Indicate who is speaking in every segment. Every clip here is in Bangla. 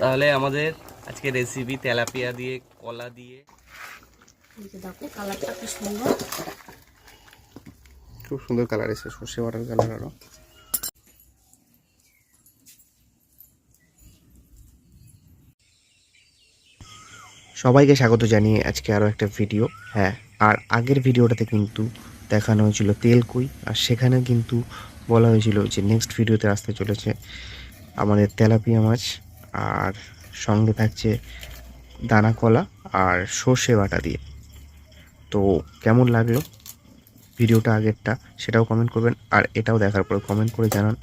Speaker 1: তাহলে আমাদের আজকে রেসিপি তেলাপিয়া দিয়ে কলা দিয়ে।
Speaker 2: দেখো কালারটা কি সুন্দর।
Speaker 3: খুব সুন্দর কালার এসেছে সর্ষে বাটার কালার আরও সবাইকে স্বাগত জানিয়ে আজকে আরও একটা ভিডিও হ্যাঁ আর আগের ভিডিওটাতে কিন্তু দেখানো হয়েছিল তেলকুই আর সেখানে কিন্তু বলা হয়েছিল যে নেক্সট ভিডিওতে আসতে চলেছে আমাদের তেলাপিয়া মাছ। আর সঙ্গে থাকছে দানা কলা আর সর্ষে বাটা দিয়ে। তো কেমন লাগল ভিডিওটা আগেরটা সেটাও কমেন্ট করবেন আর এটাও দেখার পরে কমেন্ট করে জানান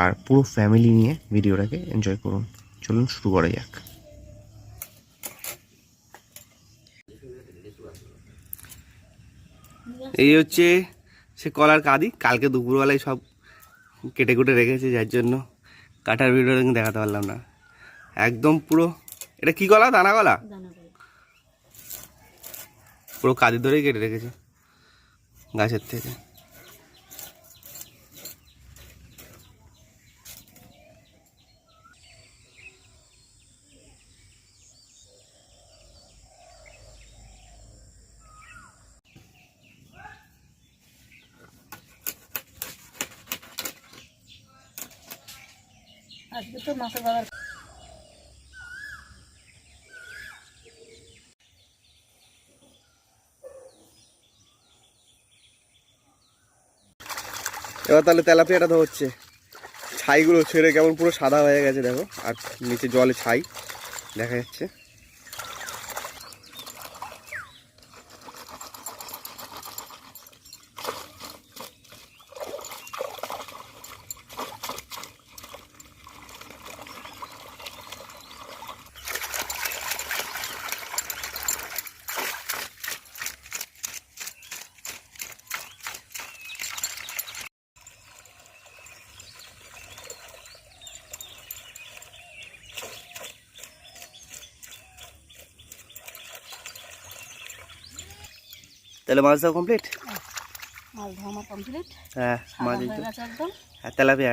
Speaker 3: আর পুরো ফ্যামিলি নিয়ে ভিডিওটাকে এনজয় করুন। চলুন শুরু করা যাক।
Speaker 1: এই হচ্ছে সে কলার কাদি। কালকে দুপুরবেলায় সব কেটে কুটে রেখেছে, যার জন্য কাটার ভিডিওটা কিন্তু দেখাতে পারলাম না। একদম পুরো এটা কি কলা দানা
Speaker 2: করে
Speaker 1: পুরো কাদি ধরেই কেটে রেখেছে গাছের থেকে।
Speaker 2: আজকে তো মাছের বাজার
Speaker 3: এবার তাহলে তেলাপিয়াটা ধরছে ছাইগুলো ছেড়ে কেমন পুরো সাদা হয়ে গেছে, দেখো। আর নিচে জলে ছাই, দেখা যাচ্ছে।
Speaker 1: তাহলে মাছ দাও কমপ্লিট
Speaker 2: মাছ ধোয়া আমার কমপ্লিট
Speaker 1: হ্যাঁ মাছ
Speaker 2: একদম।
Speaker 1: হ্যাঁ তেলাপিয়া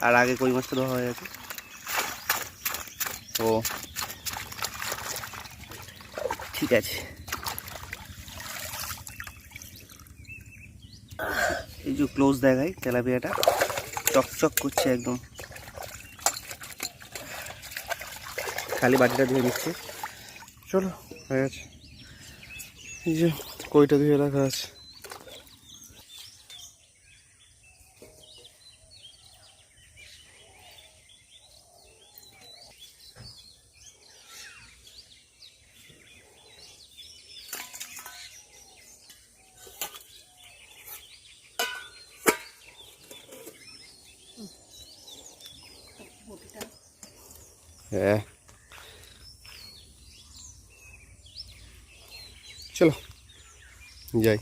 Speaker 1: আর আগে কই মাছটা ধোয়া হয়ে গেছে? ও। ঠিক আছে। এই যে ক্লোজ দেখাই তেলাপিয়াটা। চকচক করছে একদম।
Speaker 3: খালি বাটিটা ধুয়ে নিচ্ছে। চলো হয়ে গেছে। এই যে কইটা ধুয়ে রাখা আছে। হ্যাঁ। চলো। যাই।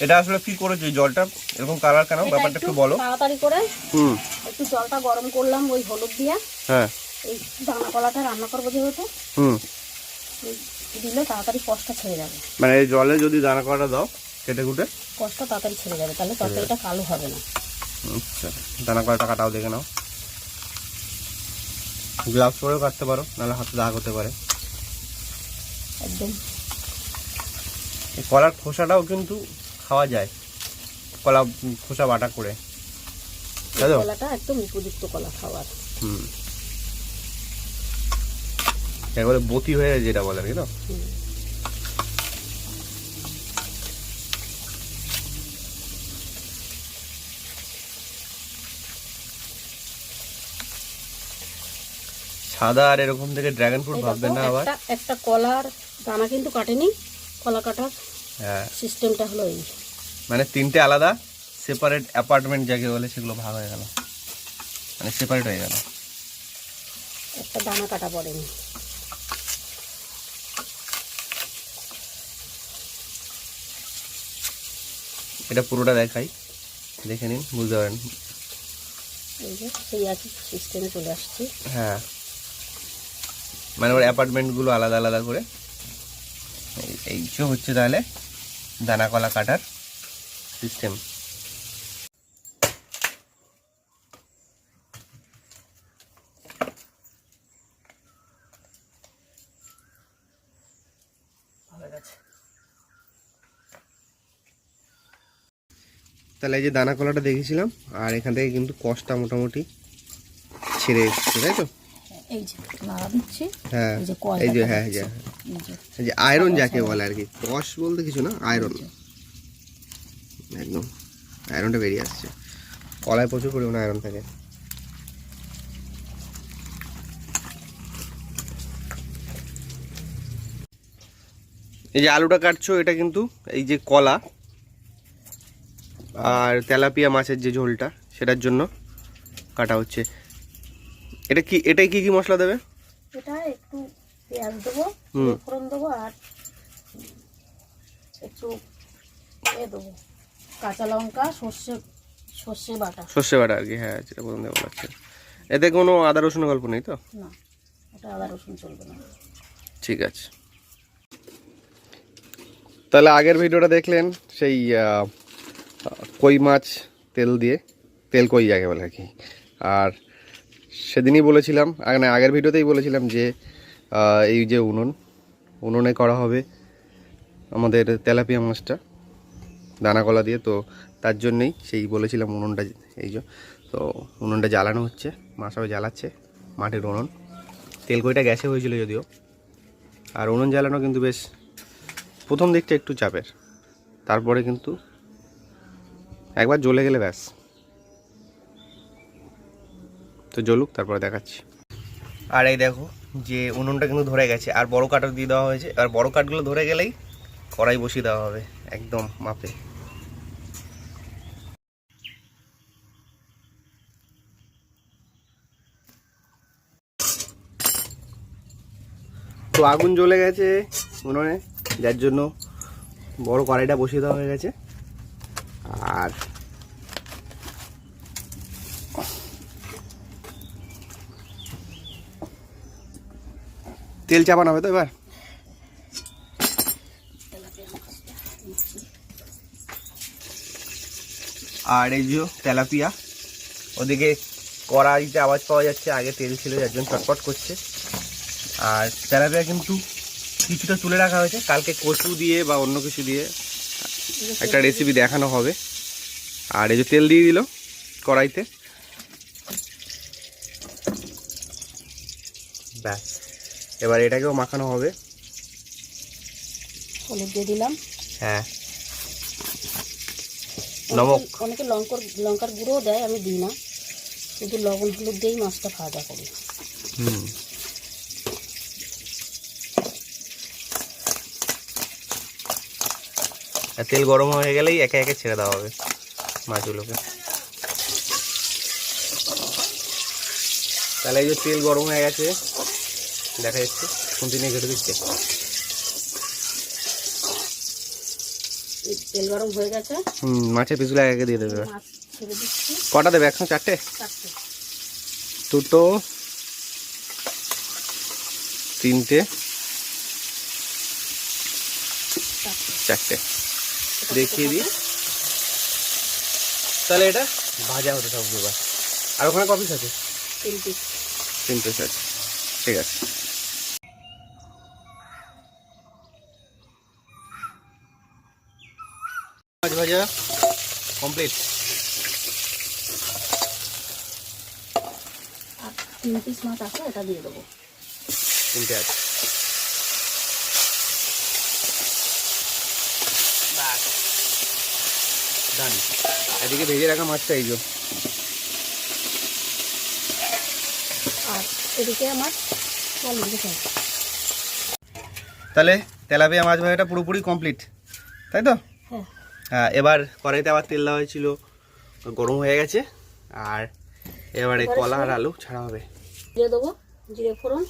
Speaker 1: এটা আসলে কি করেছ জলটা? এরকম কালার কেন? ব্যাপারটা একটু বলো।
Speaker 2: তাড়াতাড়ি করে
Speaker 3: হুম।
Speaker 2: একটু জলটা গরম করলাম ওই হলুদ দিয়ে।
Speaker 3: হ্যাঁ।
Speaker 2: এই দানা কলাটা রান্না করব যেহেতু।
Speaker 3: হুম।
Speaker 2: দিলে তাড়াতাড়ি কষটা ছেড়ে যাবে।
Speaker 1: মানে এই জলে যদি দানা করাটা দাও কেটে কুটে?
Speaker 2: কষটা তাড়াতাড়ি ছেড়ে যাবে তাহলে তরকারিটা কালো হবে না।
Speaker 1: আচ্ছা দানা করাটা কাটাও দেখে নাও। গ্লাভস পরেও কাটতে পারো নাহলে হাতে দাগ হতে পারে।
Speaker 2: একদম।
Speaker 1: কলার খোসাটাও কিন্তু খাওয়া যায় কলা খোসা বাটা করে।
Speaker 2: কলাটা একদম উপযুক্ত কলা খাওয়ার।
Speaker 1: হুম। একবারে বতি হয়ে যায় যেটা বলে আর কি সাদা আর এরকম থেকে ড্রাগন ফ্রুট ভাববেন না আবার।
Speaker 2: একটা একটা কলার দানা কিন্তু কাটেনি। কলা কাটার
Speaker 1: হ্যাঁ।
Speaker 2: সিস্টেমটা হলো এই।
Speaker 1: মানে তিনটে আলাদা সেপারেট অ্যাপার্টমেন্ট যাকে বলে সেগুলো ভাগ হয়ে গেল। মানে সেপারেট হয়ে গেল।
Speaker 2: একটা দানা কাটা পড়েনি।
Speaker 1: এটা পুরোটা দেখাই। দেখে নিন বুঝতে পারেন।
Speaker 2: এই যে সেই একই সিস্টেমে চলে আসছি।
Speaker 1: হ্যাঁ। মানে ওর অ্যাপার্টমেন্টগুলো আলাদা আলাদা করে। এই যে হচ্ছে তাহলে দানা কলা কাটার সিস্টেম তাহলে এই যে দানা কলাটা দেখেছিলাম, আর এখান থেকে কিন্তু কষ্টটা মোটামুটি ছেড়ে এসছে, তাই তো?
Speaker 2: এই যে নাড়া দিচ্ছি
Speaker 1: হ্যাঁ
Speaker 2: এই যে
Speaker 1: এই যে হ্যাঁ হ্যাঁ
Speaker 2: এই যে।
Speaker 1: আয়রন যাকে বলে আর কি। কষ বলতে কিছু না আয়রন একদম। আয়রনটা বেরিয়ে আসছে। কলায় প্রচুর পরিমাণে আয়রন থাকে। এই যে আলুটা কাটছো এটা কিন্তু এই যে কলা আর তেলাপিয়া মাছের যে ঝোলটা সেটার জন্য কাটা হচ্ছে। এটা কি এটাই কি কি মশলা দেবে?
Speaker 2: এটা একটু পেঁয়াজ দেবো ফোড়ন দেবো আর একটু এ দেবো কাঁচা লঙ্কা সর্ষে সর্ষে বাটা।
Speaker 1: সর্ষে বাটা আর কি হ্যাঁ যেটা প্রথম বলা হচ্ছে। এতে কোনো আদা রসুনের গল্প নেই তো?
Speaker 2: না ওটা আদা রসুন চলবে না।
Speaker 1: ঠিক আছে। তাহলে আগের ভিডিওটা দেখলেন সেই কই মাছ তেল দিয়ে তেল কই যাকে বলে আর কি। আর সেদিনই বলেছিলাম আগে না আগের ভিডিওতেই বলেছিলাম যে এই যে উনুন, উনুনে করা হবে আমাদের তেলাপিয়া মাছটা, দানা কলা দিয়ে। তো তার জন্যই সেই বলেছিলাম উনুনটা, এই যে, তো উনুনটা জ্বালানো হচ্ছে মা সবাই জ্বালাচ্ছে মাটির উনুন। তেল কইটা গ্যাসে হয়েছিল যদিও। আর উনুন জ্বালানো কিন্তু বেশ প্রথম দিকটা একটু চাপের, তারপরে কিন্তু একবার জ্বলে গেলে ব্যাস। তো জ্বলুক, তারপরে দেখাচ্ছি। আর এই দেখো, যে উনুনটা কিন্তু ধরে গেছে, আর বড় কাঠও দিয়ে দেওয়া হয়েছে। আর বড় কাঠগুলো ধরে গেলেই কড়াই বসিয়ে দেওয়া হবে, একদম মাপে। তো আগুন জ্বলে গেছে উনুনে, যার জন্য বড় কড়াইটা বসিয়ে দেওয়া হয়ে গেছে। আর তেল চাপানো হবে তো এবার? আর এই যে তেলাপিয়া, ওদিকে কড়াইতে আওয়াজ পাওয়া যাচ্ছে, আগে তেল ছিল, যার জন্য চটপট করছে। আর তেলাপিয়া কিন্তু কিছুটা তুলে রাখা হয়েছে, কালকে কচু দিয়ে বা অন্য কিছু দিয়ে একটা রেসিপি দেখানো হবে। আর এই যে তেল দিয়ে দিল কড়াইতে। ব্যাস। এবার এটাকেও মাখানো হবে।
Speaker 2: হলুদ দিয়ে দিলাম।
Speaker 1: হ্যাঁ। নমক
Speaker 2: অনেকে- লঙ্কার লঙ্কার গুঁড়োও দেয় আমি দিই না। শুধু লবণ হলুদ দিয়েই মাছটা ভাজা করি।
Speaker 1: হুম। আর তেল গরম হয়ে গেলেই একে একে ছেড়ে দেওয়া হবে মাছগুলোকে। তাহলে এই যে তেল গরম হয়ে গেছে দেখা যাচ্ছে। খুন্তি নিয়ে ঘেটে দিচ্ছে।
Speaker 2: তেল গরম হয়ে গেছে।
Speaker 1: হুম মাছের পিসগুলো একে একে দিয়ে দেবে কটা দেবে একশো চারটে? দুটো তিনটে
Speaker 2: চারটে।
Speaker 1: চারটে। দেখিয়ে দিই। তাহলে এটা ভাজা হতে থাকবে এবার। আর ওখানে কপিস আছে?
Speaker 2: তিন পিস
Speaker 1: তিন পিস আছে। ঠিক আছে। ভাজা কমপ্লিট
Speaker 2: আর তিন পিস মাছ আছে এটা দিয়ে দেবো।
Speaker 1: তিনটে আছে। ডান এদিকে ভেজে রাখা মাছটা এই যে।
Speaker 2: আর এদিকে আমার
Speaker 1: তাহলে তেলাপিয়া মাছ ভাজাটা পুরোপুরি কমপ্লিট তাই তো?
Speaker 2: হ্যাঁ।
Speaker 1: এবার কড়াইতে আবার তেল দেওয়া হয়েছিল গরম হয়ে গেছে আর এবারে কলা আর আলু ছাড়া হবে।
Speaker 2: দিয়ে দেবো জিরে ফোড়ন।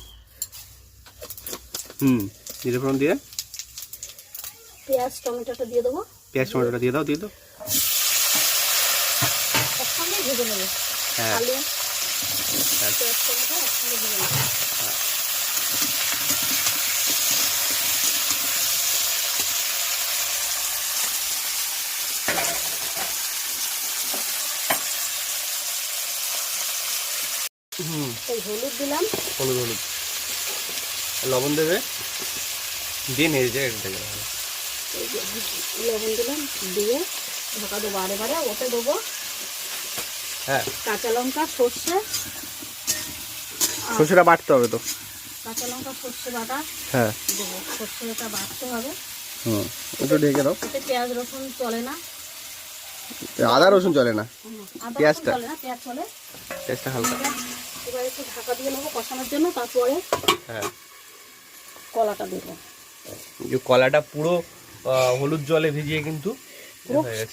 Speaker 1: হুম জিরে ফোড়ন দিয়ে।
Speaker 2: পেঁয়াজ টমেটোটা দিয়ে দেবো।
Speaker 1: পেঁয়াজ টমেটোটা দিয়ে দাও দিয়ে দাও।
Speaker 2: একসঙ্গে ভেজে নেব।
Speaker 1: হ্যাঁ।
Speaker 2: আলু। পেঁয়াজ টমেটো একসঙ্গে ভেজে নেব। হলুদ দিলাম।
Speaker 1: হলুদ হলুদ। লবণ দেবে? দিয়ে নেড়ে যায় এটা
Speaker 2: যে লবণ দিলাম দিয়ে ঢাকা দেবো আরে বারে ওতে দেবো
Speaker 1: হ্যাঁ।
Speaker 2: কাঁচা লঙ্কা সর্ষে।
Speaker 1: সর্ষেটা বাটতে হবে তো।
Speaker 2: কাঁচা লঙ্কা সর্ষে বাটা
Speaker 1: হ্যাঁ।
Speaker 2: দেবো। সর্ষেটা বাটতে হবে।
Speaker 1: হুম একটু ঢেকে দাও।
Speaker 2: এতে পেঁয়াজ রসুন চলে না।
Speaker 1: আদা রসুন চলে না। পেঁয়াজটা?
Speaker 2: চলে না পেঁয়াজ চলে।
Speaker 1: টেস্টটা হালকা।
Speaker 2: এবার একটু ঢাকা দিয়ে নেব কষানোর জন্য তারপরে
Speaker 1: হ্যাঁ।
Speaker 2: কলাটা দেবো।
Speaker 1: যে কলাটা পুরো আহ, হলুদ জলে ভিজিয়ে কিন্তু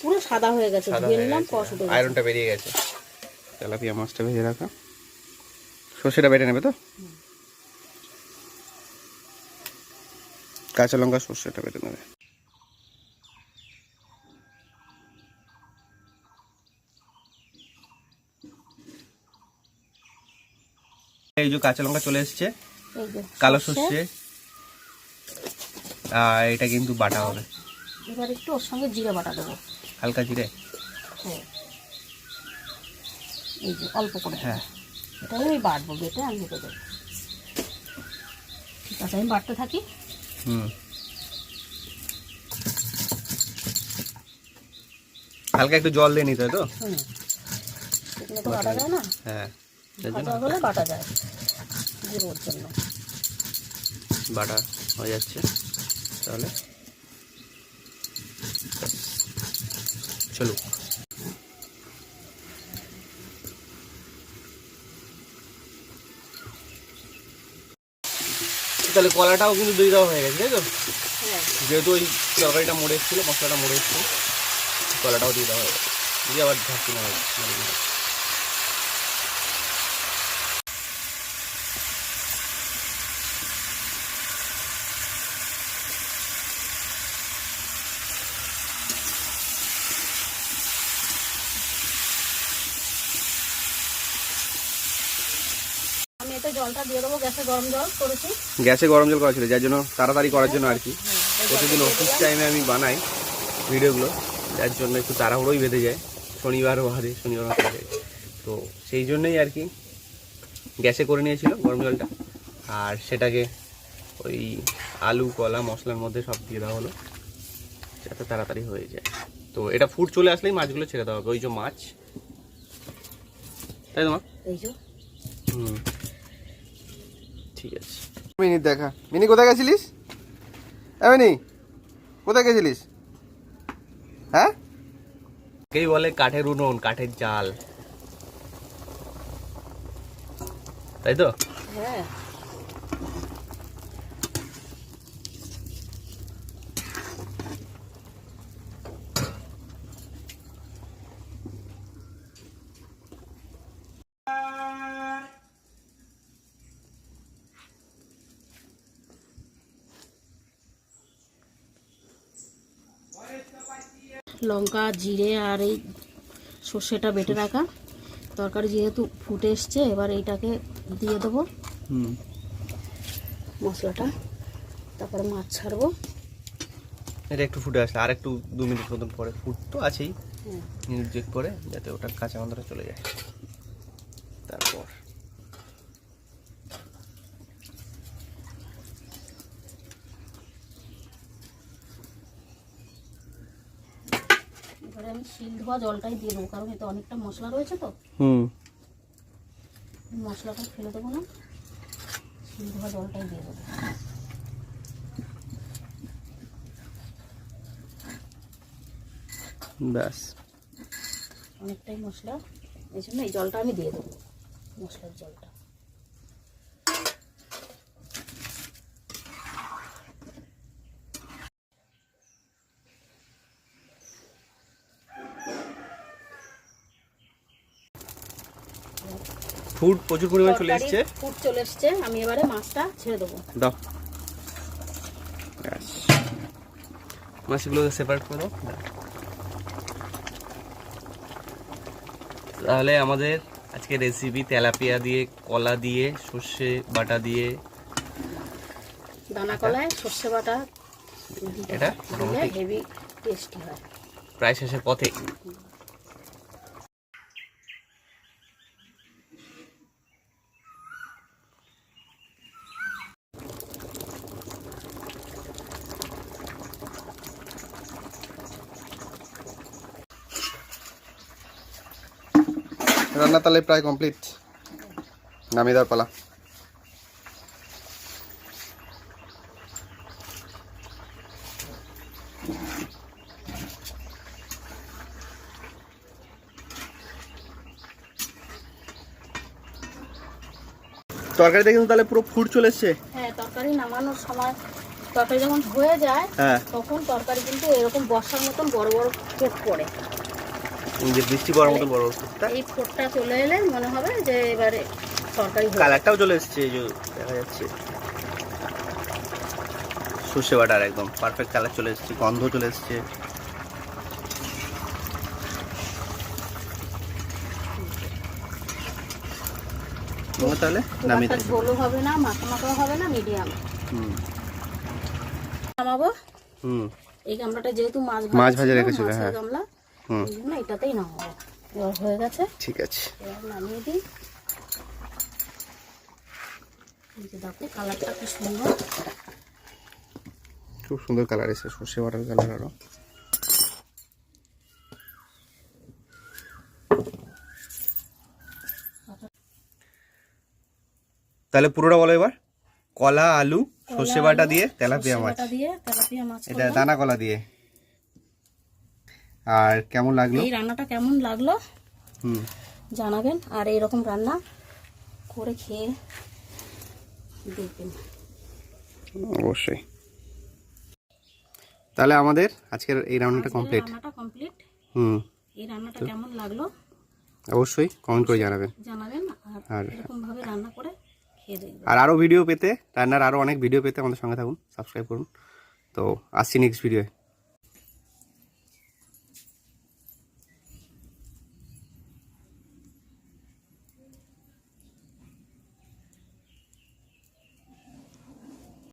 Speaker 2: পুরো সাদা হয়ে গেছে ধুয়ে নিলাম।
Speaker 1: আয়রনটা বেরিয়ে গেছে। তেলাপিয়া মাছটা ভেজে রাখা। সর্ষেটা বেটে নেবে তো? কাঁচা লঙ্কা সর্ষেটা বেটে নেবে। এই যে কাঁচা লঙ্কা চলে এসছে কালো
Speaker 2: সর্ষে।
Speaker 1: আর এটা কিন্তু বাটা হবে।
Speaker 2: এবার একটু ওর সঙ্গে জিরে বাটা দেবো।
Speaker 1: হালকা জিরে?
Speaker 2: হ্যাঁ। এই যে অল্প করে
Speaker 1: হ্যাঁ।
Speaker 2: এটাই আমি বাটবো বেটে আমি দেবো। ঠিক আছে আমি বাটতে থাকি।
Speaker 1: হুম। হালকা একটু জল দিয়ে নিতে হয় তো?
Speaker 2: হুম। তো বাটা যায় না?
Speaker 1: হ্যাঁ।
Speaker 2: বাটা যায়। জন্য
Speaker 1: বাটা হয়ে যাচ্ছে তাহলে চলো তাহলে কলাটাও কিন্তু দিয়ে দেওয়া হয়ে গেছে তাই তো?
Speaker 2: হ্যাঁ।
Speaker 1: যেহেতু ওই তরকারিটা মরে এসেছিল মশলাটা মরে এসেছিল কলাটাও দিয়ে দেওয়া গেছে। দিয়ে আবার ঢাকি না
Speaker 2: আমি এতে জলটা দিয়ে দেবো গ্যাসে গরম জল করেছি।
Speaker 1: গ্যাসে গরম জল করা ছিল যার জন্য তাড়াতাড়ি করার জন্য আর কি
Speaker 2: হ্যাঁ,
Speaker 1: প্রতিদিন অফিস টাইমে আমি বানাই ভিডিওগুলো যার জন্য একটু তাড়াহুড়োই বেঁধে যায়। শনিবার বাদে শনিবার বাদে। তো সেই জন্যই আর কি গ্যাসে করে নিয়েছিল গরম জলটা। আর সেটাকে ওই আলু কলা মশলার মধ্যে সব দিয়ে দেওয়া হলো যাতে তাড়াতাড়ি হয়ে যায়। তো এটা ফুট চলে আসলেই মাছগুলো ছেড়ে দেওয়া হবে। ওই যে মাছ। তাই তো মা?
Speaker 2: এই যে।
Speaker 1: হুম। ঠিক আছে। মিনিট দেখা। মিনি কোথায় গেছিলিস? মিনি কোথায় গেছিলিস? হ্যাঁ? কেই বলে কাঠের উনুন কাঠের জাল। তাই তো?
Speaker 2: হ্যাঁ। লঙ্কা জিরে আর এই সর্ষেটা বেটে রাখা। তরকারি যেহেতু ফুটে এসছে এবার এইটাকে দিয়ে দেবো। মশলাটা। তারপরে মাছ ছাড়বো।
Speaker 1: এটা একটু ফুটে আসলে আর একটু দু মিনিট মতন পরে ফুট তো আছেই।
Speaker 2: হ্যাঁ।
Speaker 1: মিনিট পরে যাতে ওটা কাঁচা মন্দরে চলে যায় তারপর
Speaker 2: এবারে আমি শিল ধোয়া জলটাই দিয়ে দেবো কারণ এতে অনেকটা মশলা রয়েছে তো।
Speaker 1: হুম।
Speaker 2: মশলাটা ফেলে দেবো না শিল ধোয়া জলটাই দিয়ে দেবো।
Speaker 1: ব্যাস।
Speaker 2: অনেকটাই মশলা এই জন্য এই জলটা আমি দিয়ে দেবো মশলার জলটা।
Speaker 1: ফুড প্রচুর পরিমাণে চলে এসছে।
Speaker 2: ফুট চলে এসছে। আমি এবারে মাছটা ছেড়ে দেবো।
Speaker 1: দাও। মাছগুলোকে সেপারেট করে দাও। তাহলে আমাদের আজকে রেসিপি তেলাপিয়া দিয়ে কলা দিয়ে সর্ষে বাটা দিয়ে।
Speaker 2: দানা কলায় সর্ষে বাটা
Speaker 1: এটা
Speaker 2: হেভি টেস্টি হয়।
Speaker 1: প্রায় শেষের পথে। রান্না তাহলে প্রায় কমপ্লিট নামিয়ে দেওয়ার পালা। তরকারিতে কিন্তু তাহলে পুরো ফুট চলে এসছে।
Speaker 2: হ্যাঁ তরকারি নামানোর সময় তরকারি যখন হয়ে যায়
Speaker 1: হ্যাঁ।
Speaker 2: তখন তরকারি কিন্তু এরকম বর্ষার মতন বড় বড় ফোট পড়ে।
Speaker 1: যে বৃষ্টি পড়ার মতো বড় ফুটটা
Speaker 2: এই ফোটটা চলে এলে মনে হবে যে এবারে তরকারি
Speaker 1: কালারটাও চলে এসছে এই যে দেখা যাচ্ছে। সর্ষে বাটার একদম পারফেক্ট কালার চলে এসছে গন্ধ চলে এসছে। তাহলে নামিয়ে
Speaker 2: হবে না মাখা হবে না মিডিয়াম
Speaker 1: হুম।
Speaker 2: নামাবো?
Speaker 1: হুম।
Speaker 2: এই গামলাটা যেহেতু মাছ
Speaker 1: মাছ ভাজা
Speaker 2: ছিল,
Speaker 1: রেখেছিল, হ্যাঁ।
Speaker 2: গামলা
Speaker 1: হুম।
Speaker 2: এই জন্য এটাতেই নামাবো এবার হয়ে গেছে।
Speaker 1: ঠিক আছে।
Speaker 2: এবার নামিয়ে দিই। দেখো কালারটা কি সুন্দর।
Speaker 1: খুব সুন্দর কালার এসেছে সর্ষে বাটার কালার আরও। তাহলে পুরোটা বলো এবার। কলা আলু সর্ষে বাটা দিয়ে তেলাপিয়া মাছ।
Speaker 2: দিয়ে তেলাপিয়া মাছ
Speaker 1: এটা দানা কলা দিয়ে। আর কেমন লাগল?
Speaker 2: এই রান্নাটা কেমন লাগল?
Speaker 1: হুম।
Speaker 2: জানাবেন। আর এইরকম রান্না করে খেয়ে দেখবেন।
Speaker 1: অবশ্যই। তাহলে আমাদের আজকের এই রান্নাটা কমপ্লিট
Speaker 2: রান্নাটা কমপ্লিট
Speaker 1: হুম।
Speaker 2: এই রান্নাটা কেমন লাগল?
Speaker 1: অবশ্যই কমেন্ট করে জানাবেন।
Speaker 2: জানাবেন আর
Speaker 1: আর
Speaker 2: এরকম ভাবে রান্না করে খেয়ে দেখবেন।
Speaker 1: আর আরও ভিডিও পেতে রান্নার আরও অনেক ভিডিও পেতে আমাদের সঙ্গে থাকুন সাবস্ক্রাইব করুন। তো আসছি নেক্সট ভিডিও